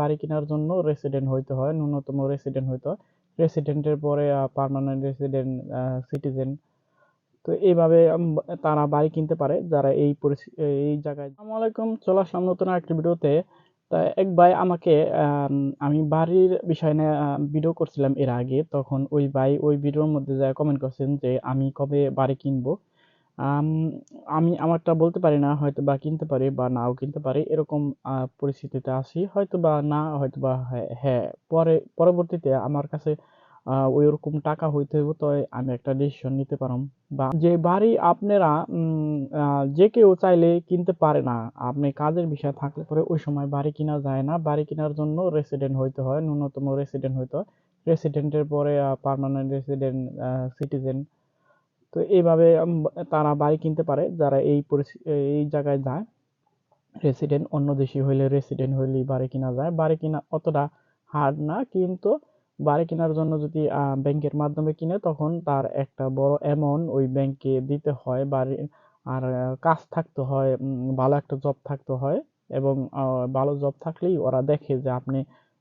বাড়ি কেনার জন্য রেসিডেন্ট হইতে হয় ন্যূনতম রেসিডেন্ট হইতে হয়। রেসিডেন্টের পরে পার্মানেন্ট রেসিডেন্ট সিটিজেন তো এইভাবে তারা বাড়ি কিনতে পারে যারা এই এই জায়গায়। আসসালামু আলাইকুম চলে আসলাম নতুন আরেকটি ভিডিওতে তা এক ভাই আমাকে আম, আমি বাড়ির বিষয় নিয়ে ভিডিও করছিলাম এর আগে তখন ওই ভাই ওই ভিডিওর মধ্যে যা কমেন্ট করছেন যে আমি কবে বাড়ি কিনবো? আম, আমি আমারটা বলতে পারি না হয়তো বা কিনতে পারি বা নাও কিনতে পারি এরকম পরিস্থিতিতে আছি হয়তো বা না হয়তো বা হ্যাঁ পরে পরবর্তীতে আমার কাছে ওই রকম টাকা হইতে হইব তো আমি একটা ডিসিশন নিতে পারম। বা যে বাড়ি আপনারা যে কেউ চাইলে কিনতে পারে না আপনি কাজের বিষয় থাকলে পরে ওই সময় বাড়ি কিনা যায় না। বাড়ি কেনার জন্য রেসিডেন্ট হইতে হয় ন্যূনতম রেসিডেন্ট হইতে হয়। রেসিডেন্টের পরে পার্মানেন্ট রেসিডেন্ট সিটিজেন তো এইভাবে তারা বাড়ি কিনতে পারে, যারা এই এই জায়গায় যায়। রেসিডেন্ট অন্য দেশি হইলে রেসিডেন্ট হইলেই বাড়ি কিনা যায়। বাড়ি কিনা অতটা হার্ড না, কিন্তু বাড়ি কেনার জন্য যদি ব্যাংকের মাধ্যমে কিনে, তখন তার একটা বড় অ্যামাউন্ট ওই ব্যাংকে দিতে হয়। বাড়ি, আর কাজ থাকতে হয় ভালো একটা জব থাকতে হয় এবং ভালো জব থাকলেই ওরা দেখে যে আপনি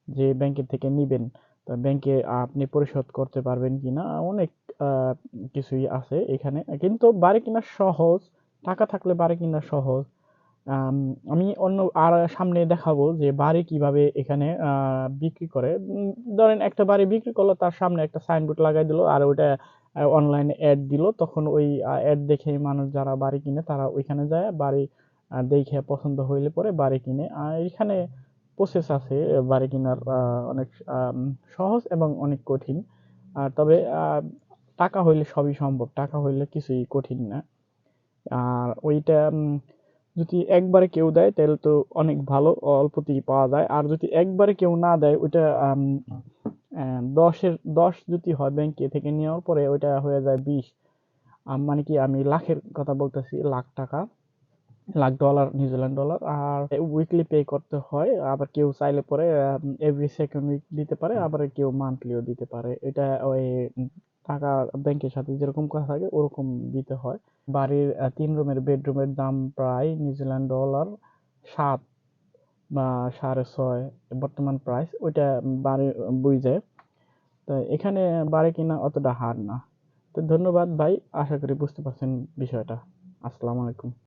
যে ব্যাংকের থেকে নিবেন। ব্যাংকে আপনি পরিশোধ করতে পারবেন কিনা? অনেক কিছুই আছে এখানে। কিন্তু বাড়ি কিনা সহজ, টাকা থাকলে বাড়ি কিনা সহজ। আমি অন্য আর সামনে দেখাবো যে বাড়ি কীভাবে এখানে বিক্রি করে। ধরেন একটা বাড়ি বিক্রি করল, তার সামনে একটা সাইনবোর্ড লাগাই দিল আর ওইটা অনলাইনে অ্যাড দিল। তখন ওই অ্যাড দেখে মানুষ যারা বাড়ি কিনে তারা ওইখানে যায়, বাড়ি দেখে পছন্দ হইলে পরে বাড়ি কিনে। আর এখানে প্রসেস আছে বাড়ি কেনার অনেক সহজ এবং অনেক কঠিন। আর তবে টাকা হইলে সবই সম্ভব, টাকা হইলে কিছুই কঠিন না। আর ওইটা যদি একবারে কেউ দেয়, তাহলে তো অনেক ভালো, অল্পতেই পাওয়া যায়। আর যদি একবারে কেউ না দেয়, ওইটা দশের, দশ যদি হয় ব্যাংকে থেকে নেওয়ার পরে ওইটা হয়ে যায় বিশ। মানে কি আমি লাখের কথা বলতেছি, লাখ টাকা। Lakh dollar New Zealand dollar আর উইকলি পে করতে হয়। আবার কেউ চাইলে পরে এভরি সেকেন্ড উইক দিতে পারে আবার কেউ মান্থলিও দিতে পারে। এটা ওই টাকা ব্যাংকের সাথে যেরকম কথা থাকে ওরকম দিতে হয়। বাড়ির তিন রুমের বেডরুমের দাম প্রায় নিউজিল্যান্ড ডলার সাত বা সাড়ে ছয় বর্তমান প্রাইস ওইটা বাড়ি বুঝে তো এখানে বাড়ি কিনা অতটা হার না। তো ধন্যবাদ ভাই আশা করি বুঝতে পারছেন বিষয়টা। আসসালামু আলাইকুম।